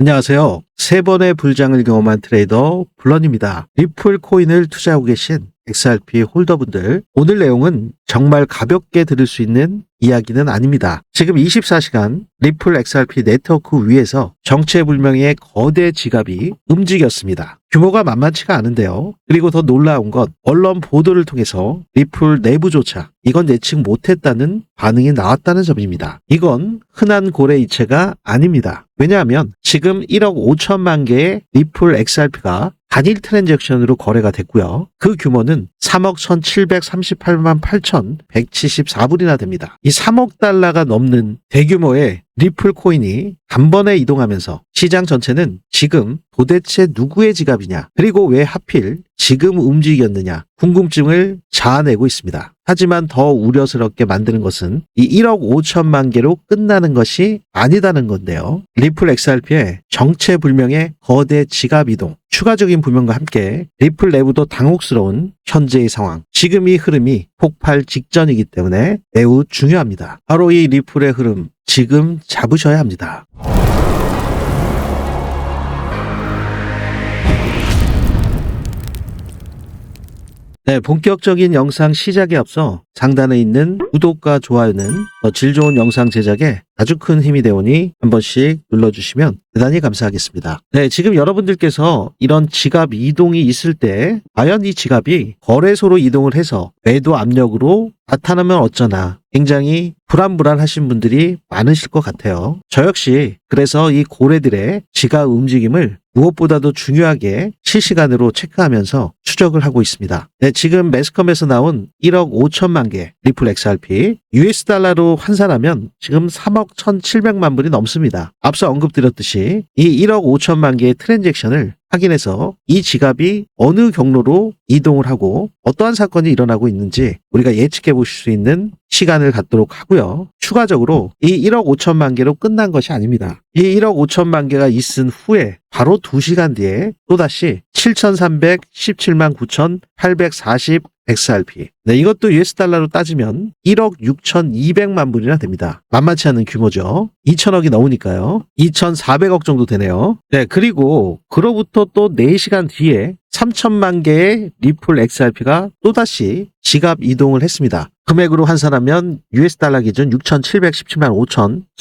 안녕하세요. 세 번의 불장을 경험한 트레이더 블런입니다. 리플 코인을 투자하고 계신 XRP 홀더분들, 오늘 내용은 정말 가볍게 들을 수 있는 이야기는 아닙니다. 지금 24시간 리플 XRP 네트워크 위에서 정체불명의 거대 지갑이 움직였습니다. 규모가 만만치가 않은데요. 그리고 더 놀라운 건 언론 보도를 통해서 리플 내부조차 이건 예측 못했다는 반응이 나왔다는 점입니다. 이건 흔한 고래 이체가 아닙니다. 왜냐하면 지금 1억 5천만 개의 리플 XRP가 단일 트랜잭션으로 거래가 됐고요. 그 규모는 3억 1,738만 8,174불이나 됩니다. 이 3억 달러가 넘는 대규모의 리플 코인이 단번에 이동하면서 시장 전체는 지금 도대체 누구의 지갑이냐, 그리고 왜 하필 지금 움직였느냐, 궁금증을 자아내고 있습니다. 하지만 더 우려스럽게 만드는 것은 이 1억 5천만 개로 끝나는 것이 아니다는 건데요. 리플 XRP의 정체불명의 거대 지갑 이동, 추가적인 부명과 함께 리플 내부도 당혹스러운 현재의 상황, 지금 이 흐름이 폭발 직전이기 때문에 매우 중요합니다. 바로 이 리플의 흐름, 지금 잡으셔야 합니다. 네, 본격적인 영상 시작에 앞서 상단에 있는 구독과 좋아요는 더 질 좋은 영상 제작에 아주 큰 힘이 되오니 한 번씩 눌러주시면 대단히 감사하겠습니다. 네, 지금 여러분들께서 이런 지갑 이동이 있을 때 과연 이 지갑이 거래소로 이동을 해서 매도 압력으로 나타나면 어쩌나 굉장히 불안불안하신 분들이 많으실 것 같아요. 저 역시 그래서 이 고래들의 지갑 움직임을 무엇보다도 중요하게 실시간으로 체크하면서 추적을 하고 있습니다. 네, 지금 매스컴에서 나온 1억 5천만 개 리플 XRP US 달러로 환산하면 지금 3억 1,700만 불이 넘습니다. 앞서 언급드렸듯이 이 1억 5천만 개의 트랜잭션을 확인해서 이 지갑이 어느 경로로 이동을 하고 어떠한 사건이 일어나고 있는지 우리가 예측해 보실 수 있는 시간을 갖도록 하고요. 추가적으로 이 1억 5천만 개로 끝난 것이 아닙니다. 이 1억 5천만 개가 있은 후에 바로 2시간 뒤에 또다시 7,317만 9,840 XRP. 네, 이것도 US 달러로 따지면 1억 6,200만 불이나 됩니다. 만만치 않은 규모죠. 2천억이 넘으니까요. 2,400억 정도 되네요. 네, 그리고 그로부터 또 4시간 뒤에 3천만 개의 리플 XRP가 또다시 지갑 이동을 했습니다. 금액으로 환산하면 US 달러 기준 6,717만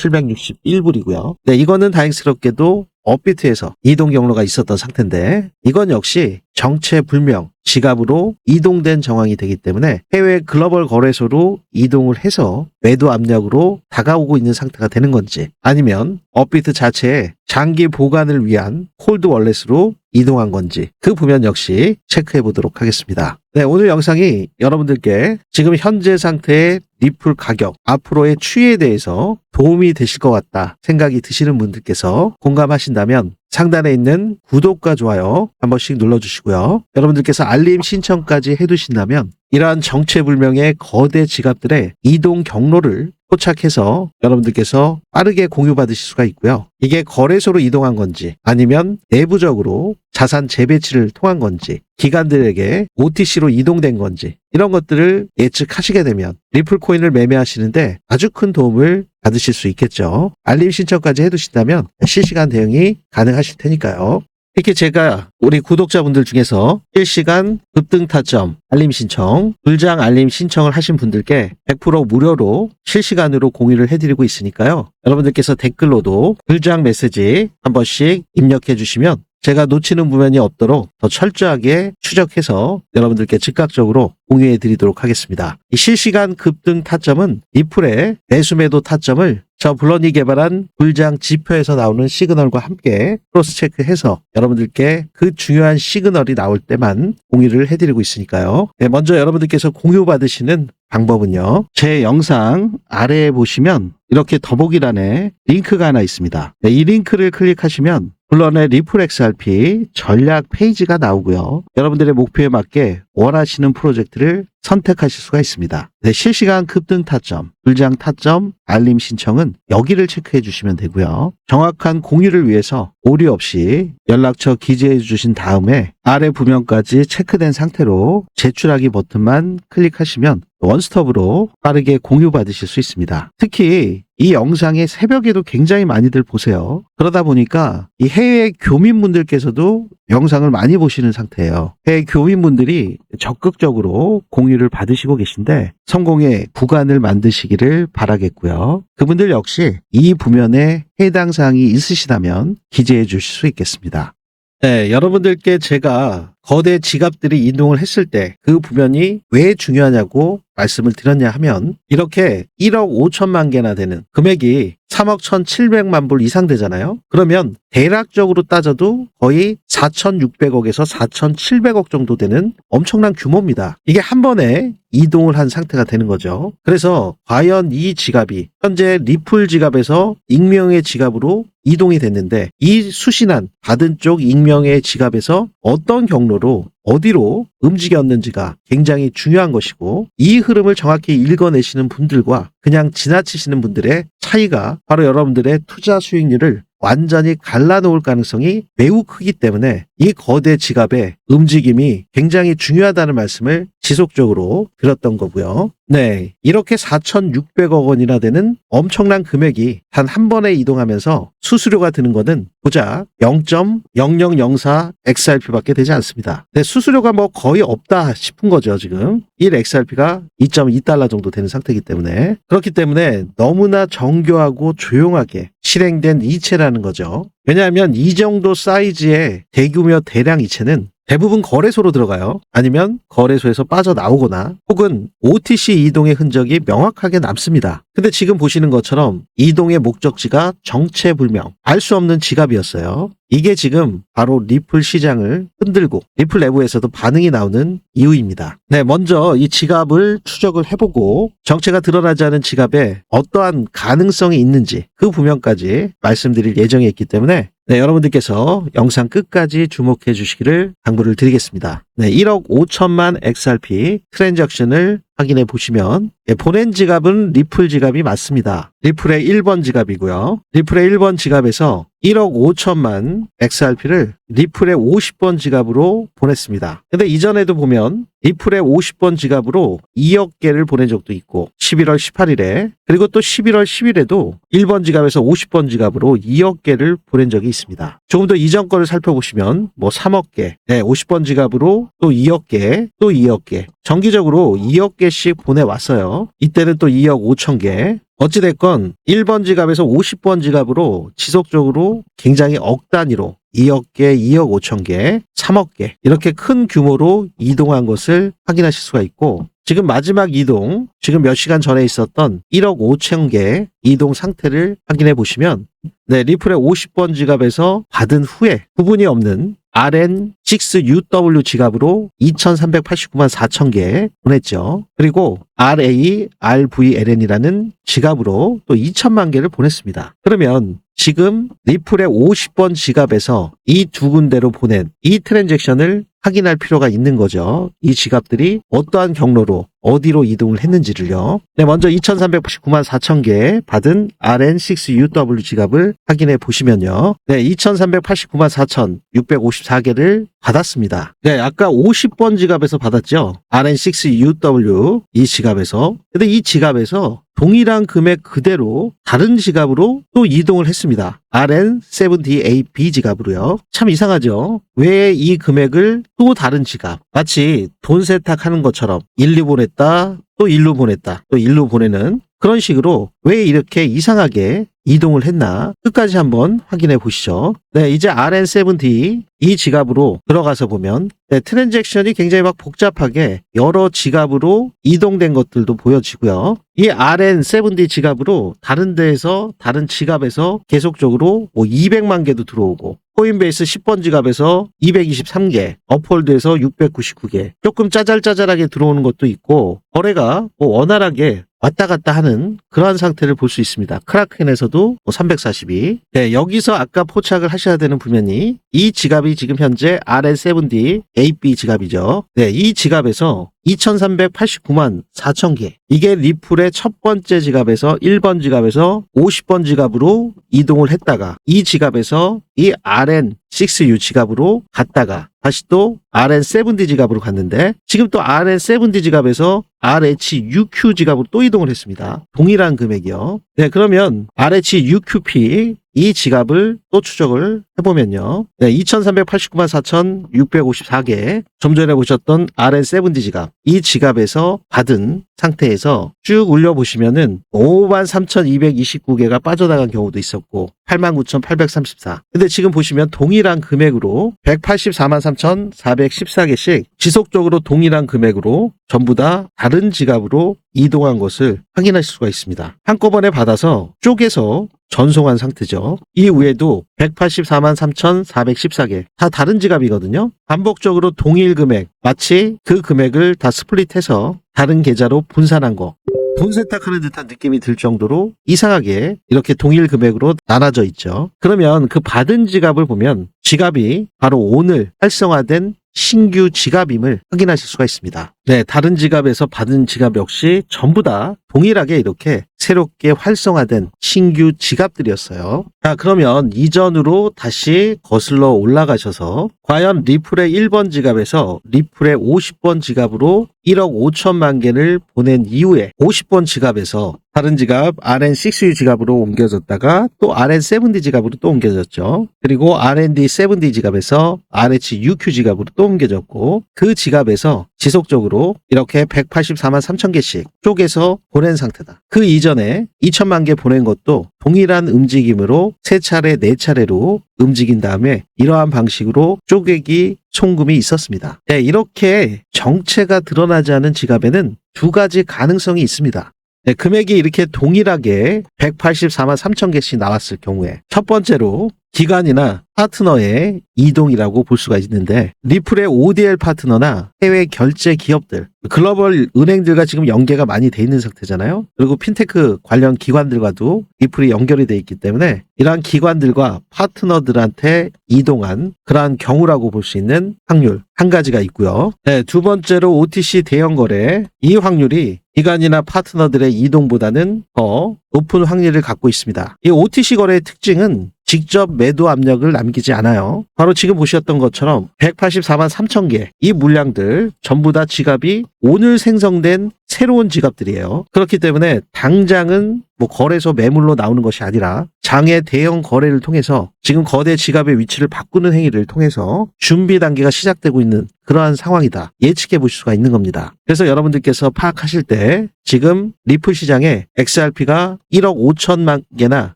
5,761불이고요. 네, 이거는 다행스럽게도 업비트에서 이동 경로가 있었던 상태인데 이건 역시 정체불명 지갑으로 이동된 정황이 되기 때문에 해외 글로벌 거래소로 이동을 해서 매도 압력으로 다가오고 있는 상태가 되는 건지 아니면 업비트 자체에 장기 보관을 위한 콜드 월렛으로 이동한 건지 그 부분 역시 체크해 보도록 하겠습니다. 네, 오늘 영상이 여러분들께 지금 현재 상태의 리플 가격, 앞으로의 추이에 대해서 도움이 되실 것 같다 생각이 드시는 분들께서 공감하신다면 상단에 있는 구독과 좋아요 한 번씩 눌러주시고요. 여러분들께서 알림 신청까지 해두신다면 이러한 정체불명의 거대 지갑들의 이동 경로를 포착해서 여러분들께서 빠르게 공유받으실 수가 있고요. 이게 거래소로 이동한 건지 아니면 내부적으로 자산 재배치를 통한 건지 기관들에게 OTC로 이동된 건지 이런 것들을 예측하시게 되면 리플 코인을 매매하시는데 아주 큰 도움을 받으실 수 있겠죠. 알림 신청까지 해두신다면 실시간 대응이 가능하실 테니까요. 이렇게 제가 우리 구독자분들 중에서 실시간 급등 타점 알림 신청, 불장 알림 신청을 하신 분들께 100% 무료로 실시간으로 공유를 해드리고 있으니까요. 여러분들께서 댓글로도 불장 메시지 한 번씩 입력해 주시면 제가 놓치는 부분이 없도록 더 철저하게 추적해서 여러분들께 즉각적으로 공유해 드리도록 하겠습니다. 이 실시간 급등 타점은 리플의 매수매도 타점을 저 블런이 개발한 불장 지표에서 나오는 시그널과 함께 크로스 체크해서 여러분들께 그 중요한 시그널이 나올 때만 공유를 해드리고 있으니까요. 네, 먼저 여러분들께서 공유 받으시는 방법은요. 제 영상 아래에 보시면 이렇게 더보기란에 링크가 하나 있습니다. 네, 이 링크를 클릭하시면 블런의 리플 XRP 전략 페이지가 나오고요. 여러분들의 목표에 맞게 원하시는 프로젝트를 선택하실 수가 있습니다. 네, 실시간 급등 타점, 불장 타점, 알림 신청은 여기를 체크해 주시면 되고요. 정확한 공유를 위해서 오류 없이 연락처 기재해 주신 다음에 아래 부면까지 체크된 상태로 제출하기 버튼만 클릭하시면 원스톱으로 빠르게 공유 받으실 수 있습니다. 특히 이 영상의 새벽에도 굉장히 많이들 보세요. 그러다 보니까 이 해외 교민분들께서도 영상을 많이 보시는 상태예요. 해외 교민분들이 적극적으로 공유를 받으시고 계신데 성공의 구간을 만드시기를 바라겠고요. 그분들 역시 이 부면에 해당 사항이 있으시다면 기재해 주실 수 있겠습니다. 네, 여러분들께 제가 거대 지갑들이 이동을 했을 때 그 부면이 왜 중요하냐고 말씀을 드렸냐 하면 이렇게 1억 5천만 개나 되는 금액이 3억 1,700만 불 이상 되잖아요. 그러면 대략적으로 따져도 거의 4,600억에서 4,700억 정도 되는 엄청난 규모입니다. 이게 한 번에 이동을 한 상태가 되는 거죠. 그래서 과연 이 지갑이 현재 리플 지갑에서 익명의 지갑으로 이동이 됐는데 이 수신한 받은 쪽 익명의 지갑에서 어떤 경로로 어디로 움직였는지가 굉장히 중요한 것이고 이 흐름을 정확히 읽어내시는 분들과 그냥 지나치시는 분들의 차이가 바로 여러분들의 투자 수익률을 완전히 갈라놓을 가능성이 매우 크기 때문에 이 거대 지갑의 움직임이 굉장히 중요하다는 말씀을 지속적으로 드렸던 거고요. 네. 이렇게 4,600억 원이나 되는 엄청난 금액이 단 한 번에 이동하면서 수수료가 드는 거는 보자 0.0004 XRP밖에 되지 않습니다. 네, 수수료가 뭐 거의 없다 싶은 거죠, 지금. 1 XRP가 2.2달러 정도 되는 상태이기 때문에. 그렇기 때문에 너무나 정교하고 조용하게 실행된 이체라는 거죠. 왜냐하면 이 정도 사이즈의 대규모 대량 이체는 대부분 거래소로 들어가요. 아니면 거래소에서 빠져나오거나 혹은 OTC 이동의 흔적이 명확하게 남습니다. 근데 지금 보시는 것처럼 이동의 목적지가 정체불명, 알 수 없는 지갑이었어요. 이게 지금 바로 리플 시장을 흔들고 리플 내부에서도 반응이 나오는 이유입니다. 네, 먼저 이 지갑을 추적을 해보고 정체가 드러나지 않은 지갑에 어떠한 가능성이 있는지 그 부면까지 말씀드릴 예정에 있기 때문에 네, 여러분들께서 영상 끝까지 주목해 주시기를 당부를 드리겠습니다. 네, 1억 5천만 XRP 트랜잭션을 확인해 보시면 예, 보낸 지갑은 리플 지갑이 맞습니다. 리플의 1번 지갑이고요. 리플의 1번 지갑에서 1억 5천만 XRP를 리플의 50번 지갑으로 보냈습니다. 근데 이전에도 보면 리플의 50번 지갑으로 2억 개를 보낸 적도 있고 11월 18일에 그리고 또 11월 10일에도 1번 지갑에서 50번 지갑으로 2억 개를 보낸 적이 있습니다. 조금 더 이전 거를 살펴보시면 뭐 3억 개, 네, 50번 지갑으로 또 2억 개, 또 2억 개 정기적으로 2억 개씩 보내왔어요. 이때는 또 2억 5천 개, 어찌됐건 1번 지갑에서 50번 지갑으로 지속적으로 굉장히 억 단위로 2억 개, 2억 5천 개, 3억 개 이렇게 큰 규모로 이동한 것을 확인하실 수가 있고 지금 마지막 이동, 지금 몇 시간 전에 있었던 1억 5천 개 이동 상태를 확인해 보시면 네, 리플의 50번 지갑에서 받은 후에 구분이 없는 RN6UW 지갑으로 2,389만 4천 개 보냈죠. 그리고 RA, RVLN이라는 지갑으로 또 2천만 개를 보냈습니다. 그러면 지금 리플의 50번 지갑에서 이 두 군데로 보낸 이 트랜잭션을 확인할 필요가 있는 거죠. 이 지갑들이 어떠한 경로로 어디로 이동을 했는지를요. 네, 먼저 2,389만 4천 개 받은 RN6UW 지갑을 확인해 보시면요. 네, 2,389만 4천 654개를 받았습니다. 네, 아까 50번 지갑에서 받았죠. RN6UW 이 지갑에서. 근데 이 지갑에서 동일한 금액 그대로 다른 지갑으로 또 이동을 했습니다. RN70AB 지갑으로요. 참 이상하죠? 왜 이 금액을 또 다른 지갑, 마치 돈 세탁하는 것처럼 일로 보냈다, 또 일로 보냈다, 또 일로 보내는 그런 식으로 왜 이렇게 이상하게 이동을 했나 끝까지 한번 확인해 보시죠. 네, 이제 RN70 이 지갑으로 들어가서 보면 네, 트랜잭션이 굉장히 막 복잡하게 여러 지갑으로 이동된 것들도 보여지고요. 이 RN70 지갑으로 다른 데에서 다른 지갑에서 계속적으로 뭐 200만 개도 들어오고 코인베이스 10번 지갑에서 223개, 업홀드에서 699개, 조금 짜잘짜잘하게 들어오는 것도 있고, 거래가 뭐 원활하게 왔다 갔다 하는 그러한 상태를 볼 수 있습니다. 크라켄에서도 342. 네, 여기서 아까 포착을 하셔야 되는 부면이 이 지갑이 지금 현재 RN70 AB 지갑이죠. 네, 이 지갑에서 2389만 4천 개. 이게 리플의 첫 번째 지갑에서 1번 지갑에서 50번 지갑으로 이동을 했다가 이 지갑에서 이 RN6U 지갑으로 갔다가 다시 또 RN70 지갑으로 갔는데 지금 또 RN70 지갑에서 RH6Q 지갑으로 또 이동을 했습니다. 동일한 금액이요. 네, 그러면 RH6QP 이 지갑을 또 추적을 해보면요. 네, 2389만 4,654개. 좀 전에 보셨던 RN70 지갑. 이 지갑에서 받은 상태에서 쭉 올려보시면은 53,229개가 빠져나간 경우도 있었고 89,834. 근데 지금 보시면 동일한 금액으로 184만 3,414개씩 지속적으로 동일한 금액으로 전부 다 다른 지갑으로 이동한 것을 확인하실 수가 있습니다. 한꺼번에 받아서 쪼개서 전송한 상태죠. 이 외에도 184만 3,414개 다 다른 지갑이거든요. 반복적으로 동일 금액 마치 그 금액을 다 스플릿해서 다른 계좌로 분산한 거. 돈 세탁하는 듯한 느낌이 들 정도로 이상하게 이렇게 동일 금액으로 나눠져 있죠. 그러면 그 받은 지갑을 보면 지갑이 바로 오늘 활성화된 신규 지갑임을 확인하실 수가 있습니다. 네, 다른 지갑에서 받은 지갑 역시 전부 다 동일하게 이렇게 새롭게 활성화된 신규 지갑들이었어요. 자, 그러면 이전으로 다시 거슬러 올라가셔서 과연 리플의 1번 지갑에서 리플의 50번 지갑으로 1억 5천만 개를 보낸 이후에 50번 지갑에서 다른 지갑 RN6U 지갑으로 옮겨졌다가 또 RN70 지갑으로 또 옮겨졌죠. 그리고 RND70 지갑에서 RH6Q 지갑으로 또 옮겨졌고 그 지갑에서 지속적으로 이렇게 184만 3천 개씩 쪼개서 보낸 상태다. 그 이전에 2천만 개 보낸 것도 동일한 움직임으로 세 차례, 네 차례로 움직인 다음에 이러한 방식으로 쪼개기 송금이 있었습니다. 네, 이렇게 정체가 드러나지 않은 지갑에는 두 가지 가능성이 있습니다. 네, 금액이 이렇게 동일하게 184만 3천 개씩 나왔을 경우에 첫 번째로 기관이나 파트너의 이동이라고 볼 수가 있는데 리플의 ODL 파트너나 해외 결제 기업들 글로벌 은행들과 지금 연계가 많이 돼 있는 상태잖아요. 그리고 핀테크 관련 기관들과도 리플이 연결이 돼 있기 때문에 이러한 기관들과 파트너들한테 이동한 그러한 경우라고 볼 수 있는 확률 한 가지가 있고요. 네, 두 번째로 OTC 대형 거래 이 확률이 기관이나 파트너들의 이동보다는 더 높은 확률을 갖고 있습니다. 이 OTC 거래의 특징은 직접 매도 압력을 남기지 않아요. 바로 지금 보셨던 것처럼 184만 3천 개 이 물량들 전부 다 지갑이 오늘 생성된 새로운 지갑들이에요. 그렇기 때문에 당장은 뭐 거래소 매물로 나오는 것이 아니라 장의 대형 거래를 통해서 지금 거대 지갑의 위치를 바꾸는 행위를 통해서 준비 단계가 시작되고 있는 그러한 상황이다. 예측해 보실 수가 있는 겁니다. 그래서 여러분들께서 파악하실 때 지금 리플 시장에 XRP가 1억 5천만 개나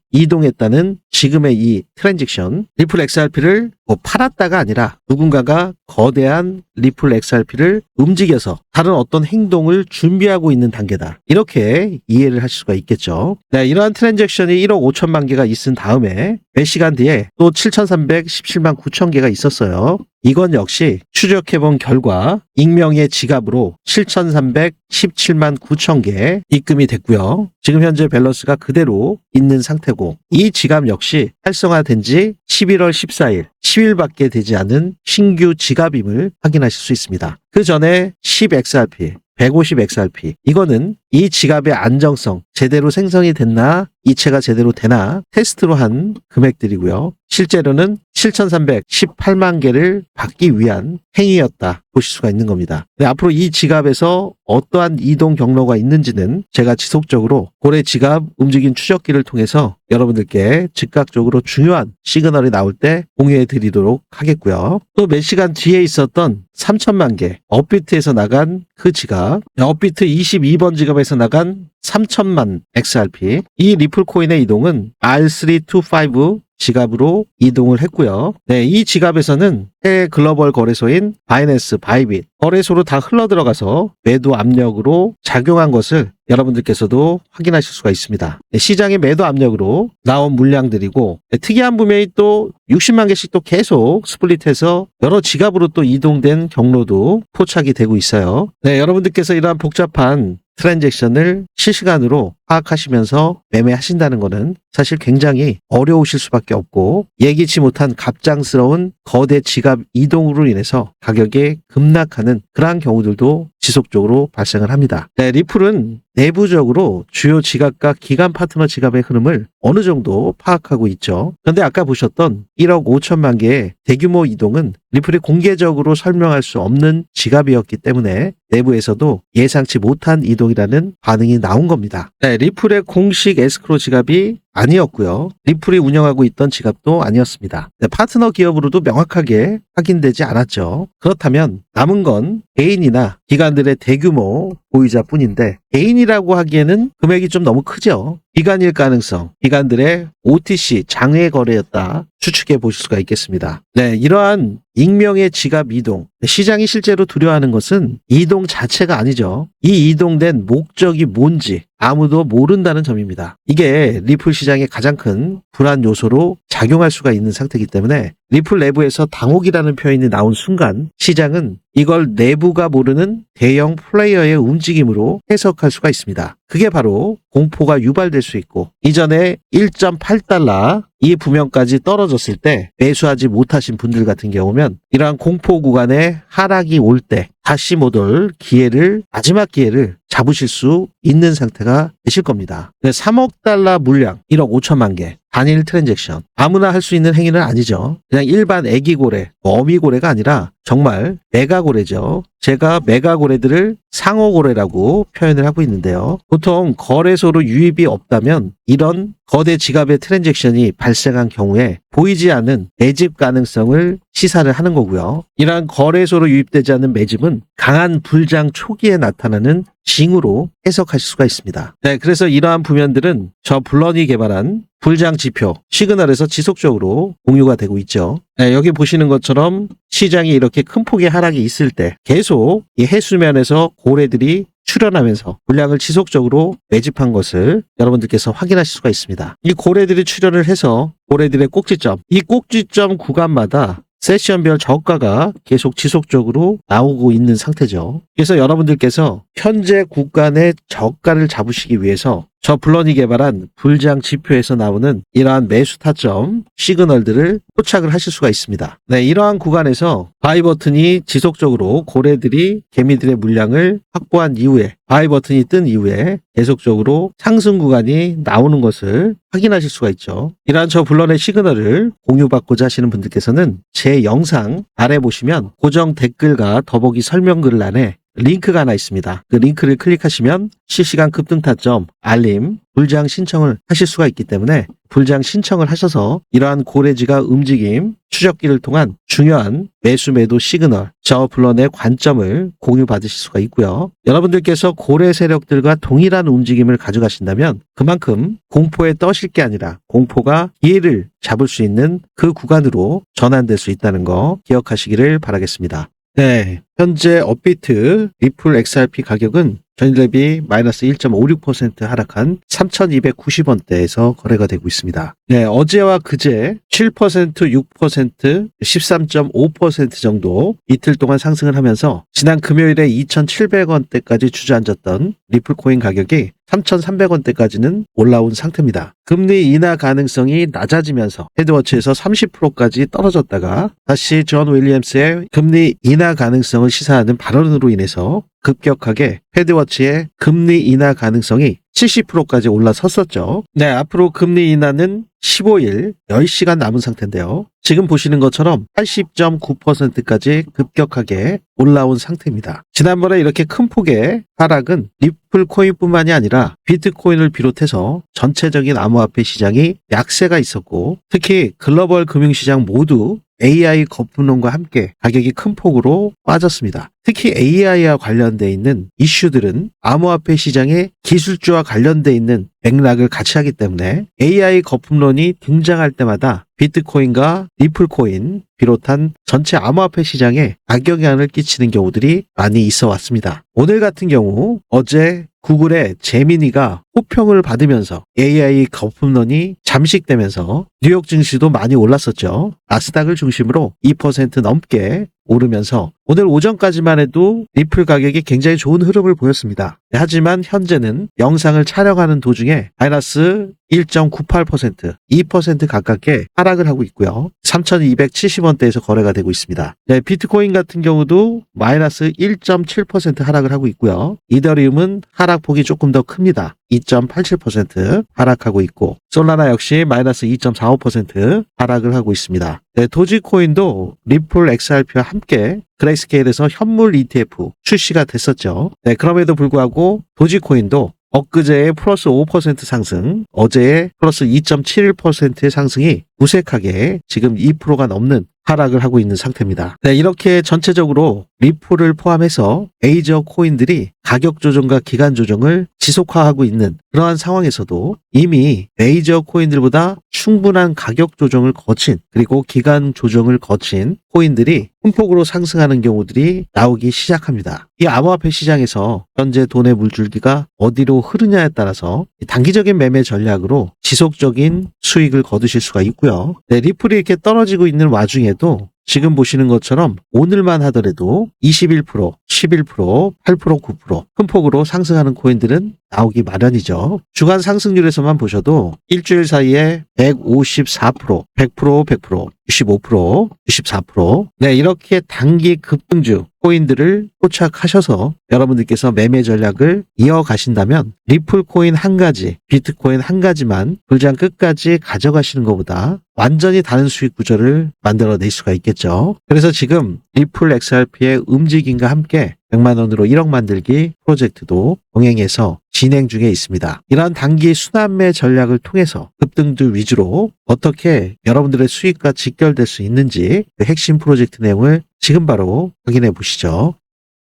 이동했다는 지금의 이 트랜직션 리플 XRP를 뭐 팔았다가 아니라 누군가가 거대한 리플 XRP를 움직여서 다른 어떤 행동을 준비하고 있는 단계다. 이렇게 이해를 하실 수가 있겠죠. 네, 이러한 트랜잭션이 1억 5천만 개가 있은 다음에 몇 시간 뒤에 또 7,317만 9천 개가 있었어요. 이건 역시 추적해본 결과 익명의 지갑으로 7,317만 9천 개 입금이 됐고요. 지금 현재 밸런스가 그대로 있는 상태고 이 지갑 역시 활성화된 지 11월 14일 10일밖에 되지 않은 신규 지갑임을 확인하실 수 있습니다. 그 전에 10XRP 150XRP. 이거는 이 지갑의 안정성, 제대로 생성이 됐나, 이체가 제대로 되나 테스트로 한 금액들이고요. 실제로는 7,318만 개를 받기 위한 행위였다 보실 수가 있는 겁니다. 네, 앞으로 이 지갑에서 어떠한 이동 경로가 있는지는 제가 지속적으로 고래 지갑 움직임 추적기를 통해서 여러분들께 즉각적으로 중요한 시그널이 나올 때 공유해 드리도록 하겠고요. 또 몇 시간 뒤에 있었던 3천만 개 업비트에서 나간 그 지갑, 업비트 22번 지갑에서 나간 3천만 XRP. 이 리플 코인의 이동은 R325 지갑으로 이동을 했고요. 네, 이 지갑에서는 해외 글로벌 거래소인 바이낸스, 바이빗 거래소로 다 흘러 들어가서 매도 압력으로 작용한 것을 여러분들께서도 확인하실 수가 있습니다. 네, 시장의 매도 압력으로 나온 물량들이고 네, 특이한 부분이 또 60만 개씩 또 계속 스플릿해서 여러 지갑으로 또 이동된 경로도 포착이 되고 있어요. 네, 여러분들께서 이러한 복잡한 트랜잭션을 실시간으로 파악하시면서 매매하신다는 것은 사실 굉장히 어려우실 수밖에 없고 예기치 못한 갑작스러운 거대 지갑 이동으로 인해서 가격이 급락하는 그러한 경우들도 지속적으로 발생을 합니다. 네, 리플은 내부적으로 주요 지갑과 기관 파트너 지갑의 흐름을 어느 정도 파악하고 있죠. 그런데 아까 보셨던 1억 5천만 개의 대규모 이동은 리플이 공개적으로 설명할 수 없는 지갑이었기 때문에 내부에서도 예상치 못한 이동이라는 반응이 나온 겁니다. 네, 리플의 공식 에스크로 지갑이 아니었고요. 리플이 운영하고 있던 지갑도 아니었습니다. 네, 파트너 기업으로도 명확하게 확인되지 않았죠. 그렇다면 남은 건 개인이나 기관들의 대규모 보유자뿐인데 개인이라고 하기에는 금액이 좀 너무 크죠. 기관일 가능성, 기관들의 OTC 장외 거래였다 추측해 보실 수가 있겠습니다. 네, 이러한 익명의 지갑 이동, 시장이 실제로 두려워하는 것은 이동 자체가 아니죠. 이 이동된 목적이 뭔지 아무도 모른다는 점입니다. 이게 리플 시 장의 가장 큰 불안 요소로 작용할 수가 있는 상태이기 때문에 리플 내부에서 당혹이라는 표현이 나온 순간 시장은 이걸 내부가 모르는 대형 플레이어의 움직임으로 해석할 수가 있습니다. 그게 바로 공포가 유발될 수 있고 이전에 1.8달러 이 부명까지 떨어졌을 때 매수하지 못하신 분들 같은 경우면 이러한 공포 구간에 하락이 올 때 다시 못올 기회를 마지막 기회를 잡으실 수 있는 상태가 되실 겁니다. 3억 달러 물량 1억 5천만 개 단일 트랜잭션 아무나 할 수 있는 행위는 아니죠. 그냥 일반 애기고래, 어미고래가 아니라 정말 메가고래죠. 제가 메가고래들을 상어고래라고 표현을 하고 있는데요. 보통 거래소로 유입이 없다면 이런 거대 지갑의 트랜잭션이 발생한 경우에 보이지 않는 매집 가능성을 시사를 하는 거고요. 이러한 거래소로 유입되지 않는 매집은 강한 불장 초기에 나타나는 징후로 해석하실 수가 있습니다. 네, 그래서 이러한 부면들은 저 블런이 개발한 불장 지표 시그널에서 지속적으로 공유가 되고 있죠. 네, 여기 보시는 것처럼 시장이 이렇게 큰 폭의 하락이 있을 때 계속 이 해수면에서 고래들이 출현하면서 물량을 지속적으로 매집한 것을 여러분들께서 확인하실 수가 있습니다. 이 고래들이 출현을 해서 고래들의 꼭지점, 이 꼭지점 구간마다 세션별 저가가 계속 지속적으로 나오고 있는 상태죠. 그래서 여러분들께서 현재 구간의 저가를 잡으시기 위해서 저 블런이 개발한 불장 지표에서 나오는 이러한 매수 타점 시그널들을 포착을 하실 수가 있습니다. 네, 이러한 구간에서 바이 버튼이 지속적으로 고래들이 개미들의 물량을 확보한 이후에 바이 버튼이 뜬 이후에 계속적으로 상승 구간이 나오는 것을 확인하실 수가 있죠. 이러한 저 블런의 시그널을 공유받고자 하시는 분들께서는 제 영상 아래 보시면 고정 댓글과 더보기 설명글 안에 링크가 하나 있습니다. 그 링크를 클릭하시면 실시간 급등 타점, 알림, 불장 신청을 하실 수가 있기 때문에 불장 신청을 하셔서 이러한 고래지가 움직임, 추적기를 통한 중요한 매수 매도 시그널, 저 블런의 관점을 공유받으실 수가 있고요. 여러분들께서 고래 세력들과 동일한 움직임을 가져가신다면 그만큼 공포에 떠실 게 아니라 공포가 기회를 잡을 수 있는 그 구간으로 전환될 수 있다는 거 기억하시기를 바라겠습니다. 네. 현재 업비트 리플 XRP 가격은 전일 대비 마이너스 1.56% 하락한 3,290원대에서 거래가 되고 있습니다. 네, 어제와 그제 7%, 6%, 13.5% 정도 이틀 동안 상승을 하면서 지난 금요일에 2,700원대까지 주저앉았던 리플 코인 가격이 3,300원대까지는 올라온 상태입니다. 금리 인하 가능성이 낮아지면서 헤드워치에서 30%까지 떨어졌다가 다시 존 윌리엄스의 금리 인하 가능성을 시사하는 발언으로 인해서 급격하게 헤드워치의 금리 인하 가능성이 70%까지 올라섰었죠. 네, 앞으로 금리 인하는 15일 10시간 남은 상태인데요. 지금 보시는 것처럼 80.9%까지 급격하게 올라온 상태입니다. 지난번에 이렇게 큰 폭의 하락은 리플 코인뿐만이 아니라 비트코인을 비롯해서 전체적인 암호화폐 시장이 약세가 있었고 특히 글로벌 금융시장 모두 AI 거품론과 함께 가격이 큰 폭으로 빠졌습니다. 특히 AI와 관련돼 있는 이슈들은 암호화폐 시장의 기술주와 관련돼 있는 맥락을 같이 하기 때문에 AI 거품론이 등장할 때마다 비트코인과 리플코인 비롯한 전체 암호화폐 시장에 악영향을 끼치는 경우들이 많이 있어 왔습니다. 오늘 같은 경우 어제 구글의 제미니가 호평을 받으면서 AI 거품론이 잠식되면서 뉴욕 증시도 많이 올랐었죠. 나스닥을 중심으로 2% 넘게 오르면서 오늘 오전까지만 해도 리플 가격이 굉장히 좋은 흐름을 보였습니다. 하지만 현재는 영상을 촬영하는 도중에 마이너스 1.98%, 2% 가깝게 하락을 하고 있고요. 3,270원대에서 거래가 되고 있습니다. 네, 비트코인 같은 경우도 마이너스 1.7% 하락을 하고 있고요. 이더리움은 하락폭이 조금 더 큽니다. 2.87% 하락하고 있고 솔라나 역시 마이너스 2.45% 하락을 하고 있습니다. 네, 도지코인도 리플 XRP와 함께 그레이스케일에서 현물 ETF 출시가 됐었죠. 네, 그럼에도 불구하고 도지코인도 엊그제의 플러스 5% 상승, 어제의 플러스 2.71%의 상승이 무색하게 지금 2%가 넘는 하락을 하고 있는 상태입니다. 네, 이렇게 전체적으로 리플을 포함해서 메이저 코인들이 가격 조정과 기간 조정을 지속화하고 있는 그러한 상황에서도 이미 메이저 코인들보다 충분한 가격 조정을 거친 그리고 기간 조정을 거친 코인들이 큰 폭으로 상승하는 경우들이 나오기 시작합니다. 이 암호화폐 시장에서 현재 돈의 물줄기가 어디로 흐르냐에 따라서 단기적인 매매 전략으로 지속적인 수익을 거두실 수가 있고요. 네, 리플이 이렇게 떨어지고 있는 와중에도 지금 보시는 것처럼 오늘만 하더라도 21%, 11%, 8%, 9%큰 폭으로 상승하는 코인들은 나오기 마련이죠. 주간 상승률에서만 보셔도 일주일 사이에 154%, 100%, 100%, 65%, 64%. 네, 이렇게 단기 급등주 코인들을 포착하셔서 여러분들께서 매매 전략을 이어가신다면 리플 코인 한 가지, 비트코인 한 가지만 불장 끝까지 가져가시는 것보다 완전히 다른 수익 구조를 만들어낼 수가 있겠죠. 그래서 지금 리플 XRP의 움직임과 함께 100만 원으로 1억 만들기 프로젝트도 동행해서 진행 중에 있습니다. 이러한 단기 순환매 전략을 통해서 급등주 위주로 어떻게 여러분들의 수익과 직결될 수 있는지 그 핵심 프로젝트 내용을 지금 바로 확인해 보시죠.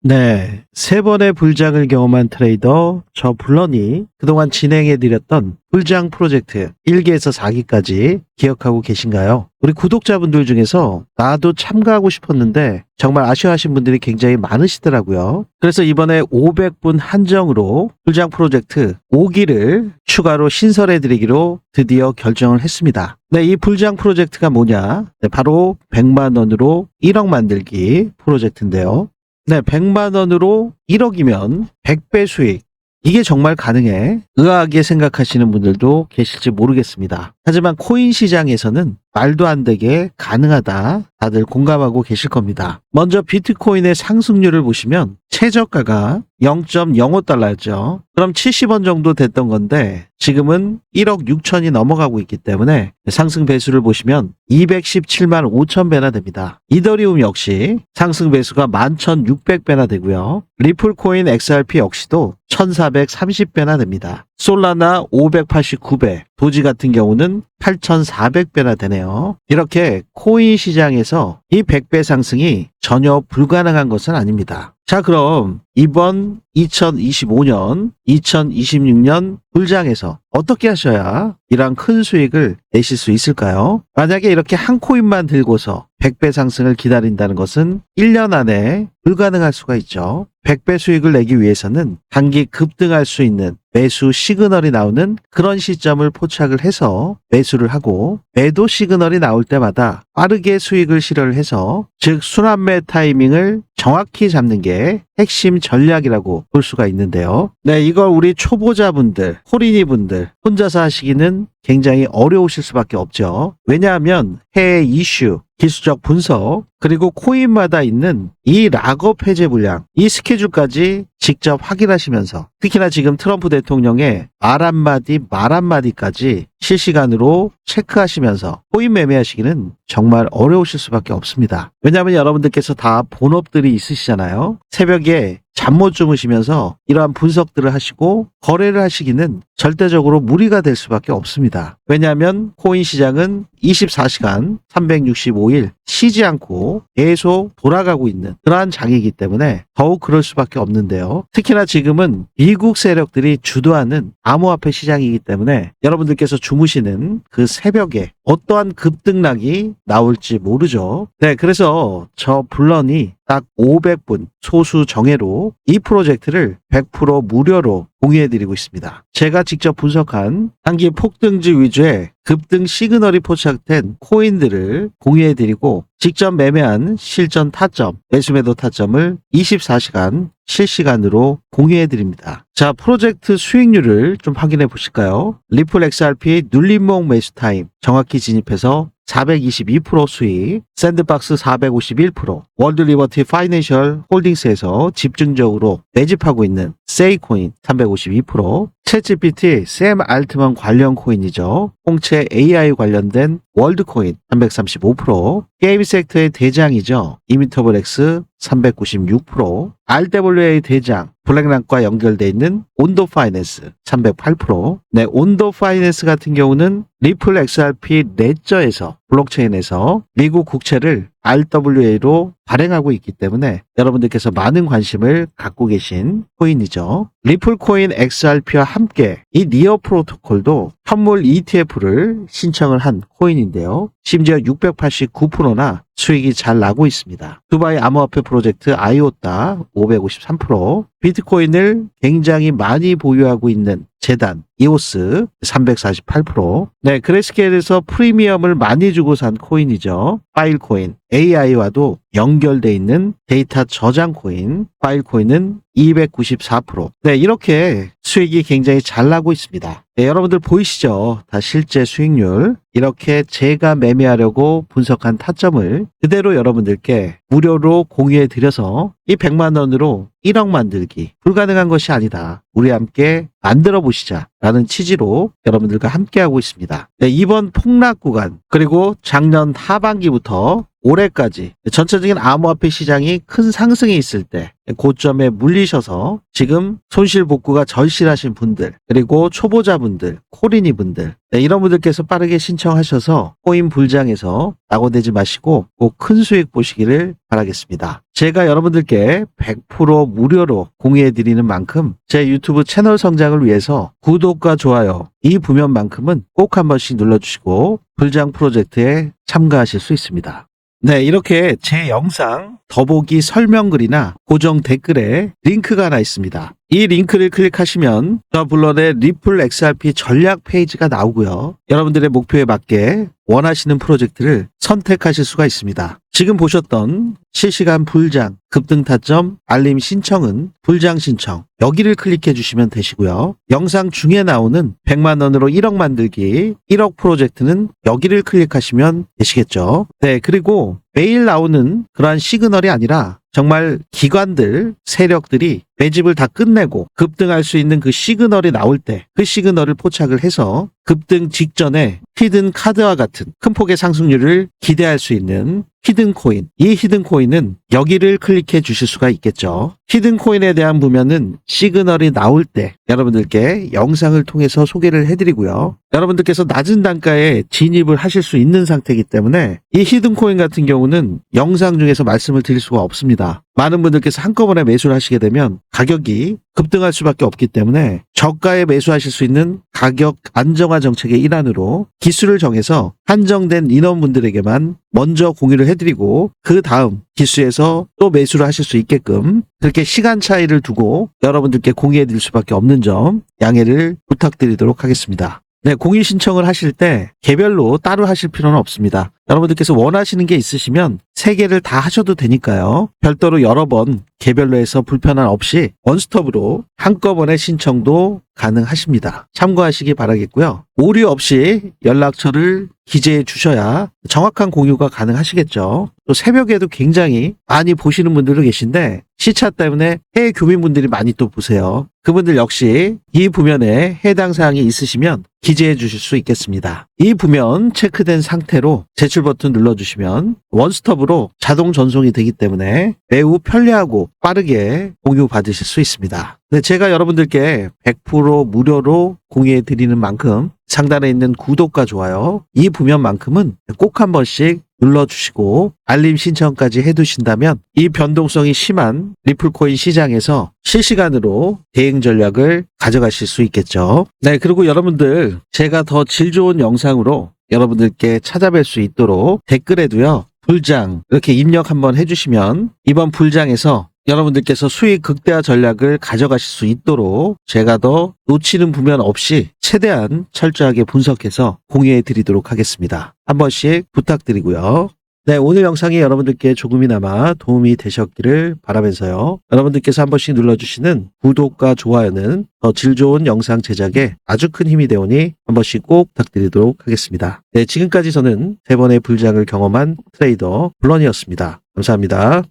네, 세 번의 불장을 경험한 트레이더 저 블런이 그동안 진행해 드렸던 불장 프로젝트 1기에서 4기까지 기억하고 계신가요? 우리 구독자분들 중에서 나도 참가하고 싶었는데 정말 아쉬워하신 분들이 굉장히 많으시더라고요. 그래서 이번에 500분 한정으로 불장 프로젝트 5기를 추가로 신설해 드리기로 드디어 결정을 했습니다. 네, 이 불장 프로젝트가 뭐냐? 네, 바로 100만 원으로 1억 만들기 프로젝트인데요. 네, 100만 원으로 1억이면 100배 수익. 이게 정말 가능해? 의아하게 생각하시는 분들도 계실지 모르겠습니다. 하지만 코인 시장에서는 말도 안 되게 가능하다. 다들 공감하고 계실 겁니다. 먼저 비트코인의 상승률을 보시면 최저가가 0.05달러였죠. 그럼 70원 정도 됐던 건데 지금은 1억 6천이 넘어가고 있기 때문에 상승 배수를 보시면 217만 5천 배나 됩니다. 이더리움 역시 상승 배수가 11,600배나 되고요. 리플코인 XRP 역시도 1,430배나 됩니다. 솔라나 589배, 도지 같은 경우는 8,400배나 되네요. 이렇게 코인 시장에서 이 100배 상승이 전혀 불가능한 것은 아닙니다. 자, 그럼 이번 2025년, 2026년 불장에서 어떻게 하셔야 이러한 큰 수익을 내실 수 있을까요? 만약에 이렇게 한 코인만 들고서 100배 상승을 기다린다는 것은 1년 안에 불가능할 수가 있죠. 100배 수익을 내기 위해서는 단기 급등할 수 있는 매수 시그널이 나오는 그런 시점을 포착을 해서 매수를 하고 매도 시그널이 나올 때마다 빠르게 수익을 실현을 해서 즉 순환매 타이밍을 정확히 잡는 게 핵심 전략이라고 볼 수가 있는데요. 네, 이걸 우리 초보자분들, 호린이 분들 혼자서 하시기는 굉장히 어려우실 수밖에 없죠. 왜냐하면 해외 이슈, 기술적 분석, 그리고 코인마다 있는 이 락업 해제 물량, 이 스케줄까지 직접 확인하시면서 특히나 지금 트럼프 대통령의 말 한마디, 말 한마디까지 실시간으로 체크하시면서 코인 매매하시기는 정말 어려우실 수밖에 없습니다. 왜냐하면 여러분들께서 다 본업들이 있으시잖아요. 새벽에 잠 못 주무시면서 이러한 분석들을 하시고 거래를 하시기는 절대적으로 무리가 될 수밖에 없습니다. 왜냐하면 코인 시장은 24시간 365일 쉬지 않고 계속 돌아가고 있는 그러한 장이기 때문에 더욱 그럴 수밖에 없는데요. 특히나 지금은 미국 세력들이 주도하는 암호화폐 시장이기 때문에 여러분들께서 주무시는 그 새벽에 어떠한 급등락이 나올지 모르죠. 네, 그래서 저 블런이 딱 500분 소수 정예로 이 프로젝트를 100% 무료로 공유해드리고 있습니다. 제가 직접 분석한 단기 폭등주 위주의 급등 시그널이 포착된 코인들을 공유해드리고 직접 매매한 실전 타점, 매수매도 타점을 24시간 실시간으로 공유해드립니다. 자, 프로젝트 수익률을 좀 확인해 보실까요? 리플 XRP 눌림목 매수 타임 정확히 진입해서 422% 수익, 샌드박스 451%, 월드 리버티 파이낸셜 홀딩스에서 집중적으로 매집하고 있는 세이코인 352%, 챗GPT 샘 알트만 관련 코인이죠. 홍채 AI 관련된 월드코인 335%, 게임 섹터의 대장이죠. 이미터블엑스 396%, RWA 대장 블랙락과 연결돼 있는 온도 파이낸스 308%. 네, 온도 파이낸스 같은 경우는 리플 XRP 레저에서 블록체인에서 미국 국채를 RWA로 발행하고 있기 때문에 여러분들께서 많은 관심을 갖고 계신 코인이죠. 리플 코인 XRP와 함께 이 니어 프로토콜도 현물 ETF를 신청을 한 코인인데요. 심지어 689%나 수익이 잘 나고 있습니다. 두바이 암호화폐 프로젝트 아이오타 553%, 비트코인을 굉장히 많이 보유하고 있는 재단 이오스 348%. 네, 그레스케일에서 프리미엄을 많이 주고 산 코인이죠. 파일 코인 AI와도 연결돼 있는 데이터 저장 코인 파일 코인은 294%. 네, 이렇게 수익이 굉장히 잘 나고 있습니다. 네, 여러분들 보이시죠? 다 실제 수익률. 이렇게 제가 매매하려고 분석한 타점을 그대로 여러분들께 무료로 공유해 드려서 이 100만 원으로 1억 만들기 불가능한 것이 아니다. 우리 함께 만들어 보시자. 라는 취지로 여러분들과 함께하고 있습니다. 네, 이번 폭락 구간 그리고 작년 하반기부터 1번부터 올해까지 전체적인 암호화폐 시장이 큰 상승에 있을 때 고점에 물리셔서 지금 손실 복구가 절실하신 분들 그리고 초보자분들 코리니 분들 네, 이런 분들께서 빠르게 신청하셔서 코인 불장에서 낙오되지 마시고 꼭 큰 수익 보시기를 바라겠습니다. 제가 여러분들께 100% 무료로 공유해 드리는 만큼 제 유튜브 채널 성장을 위해서 구독과 좋아요 이 부면만큼은 꼭 한 번씩 눌러주시고 불장 프로젝트에 참가하실 수 있습니다. 네, 이렇게 제 영상 더보기 설명글이나 고정 댓글에 링크가 하나 있습니다. 이 링크를 클릭하시면 저 블런의 리플 XRP 전략 페이지가 나오고요. 여러분들의 목표에 맞게 원하시는 프로젝트를 선택하실 수가 있습니다. 지금 보셨던 실시간 불장, 급등 타점, 알림 신청은 불장 신청 여기를 클릭해 주시면 되시고요. 영상 중에 나오는 100만 원으로 1억 만들기 1억 프로젝트는 여기를 클릭하시면 되시겠죠. 네, 그리고 매일 나오는 그러한 시그널이 아니라 정말 기관들, 세력들이 매집을 다 끝내고 급등할 수 있는 그 시그널이 나올 때 그 시그널을 포착을 해서 급등 직전에 히든 카드와 같은 큰 폭의 상승률을 기대할 수 있는 히든 코인. 이 히든 코인은 여기를 클릭해 주실 수가 있겠죠. 히든 코인에 대한 부면은 시그널이 나올 때 여러분들께 영상을 통해서 소개를 해드리고요. 여러분들께서 낮은 단가에 진입을 하실 수 있는 상태이기 때문에 이 히든 코인 같은 경우는 영상 중에서 말씀을 드릴 수가 없습니다. 많은 분들께서 한꺼번에 매수를 하시게 되면 가격이 급등할 수밖에 없기 때문에 저가에 매수하실 수 있는 가격 안정화 정책의 일환으로 기수를 정해서 한정된 인원분들에게만 먼저 공유를 해드리고 그 다음 기수에서 또 매수를 하실 수 있게끔 그렇게 시간 차이를 두고 여러분들께 공유해 드릴 수밖에 없는 점 양해를 부탁드리도록 하겠습니다. 네, 공유 신청을 하실 때 개별로 따로 하실 필요는 없습니다. 여러분들께서 원하시는 게 있으시면 세 개를 다 하셔도 되니까요. 별도로 여러 번 개별로 해서 불편함 없이 원스톱으로 한꺼번에 신청도 가능하십니다. 참고하시기 바라겠고요. 오류 없이 연락처를 기재해 주셔야 정확한 공유가 가능하시겠죠. 또 새벽에도 굉장히 많이 보시는 분들도 계신데 시차 때문에 해외 교민분들이 많이 또 보세요. 그분들 역시 이 부면에 해당 사항이 있으시면 기재해 주실 수 있겠습니다. 이 부면 체크된 상태로 제 제출 버튼 눌러주시면 원스톱으로 자동 전송이 되기 때문에 매우 편리하고 빠르게 공유 받으실 수 있습니다. 네, 제가 여러분들께 100% 무료로 공유해 드리는 만큼 상단에 있는 구독과 좋아요 이 부면만큼은 꼭 한 번씩 눌러주시고 알림 신청까지 해두신다면 이 변동성이 심한 리플코인 시장에서 실시간으로 대응 전략을 가져가실 수 있겠죠. 네, 그리고 여러분들 제가 더 질 좋은 영상으로 여러분들께 찾아뵐 수 있도록 댓글에도요. 불장 이렇게 입력 한번 해주시면 이번 불장에서 여러분들께서 수익 극대화 전략을 가져가실 수 있도록 제가 더 놓치는 부면 없이 최대한 철저하게 분석해서 공유해 드리도록 하겠습니다. 한 번씩 부탁드리고요. 네, 오늘 영상이 여러분들께 조금이나마 도움이 되셨기를 바라면서요. 여러분들께서 한 번씩 눌러주시는 구독과 좋아요는 더 질 좋은 영상 제작에 아주 큰 힘이 되오니 한 번씩 꼭 부탁드리도록 하겠습니다. 네, 지금까지 저는 세 번의 불장을 경험한 트레이더 블런이었습니다. 감사합니다.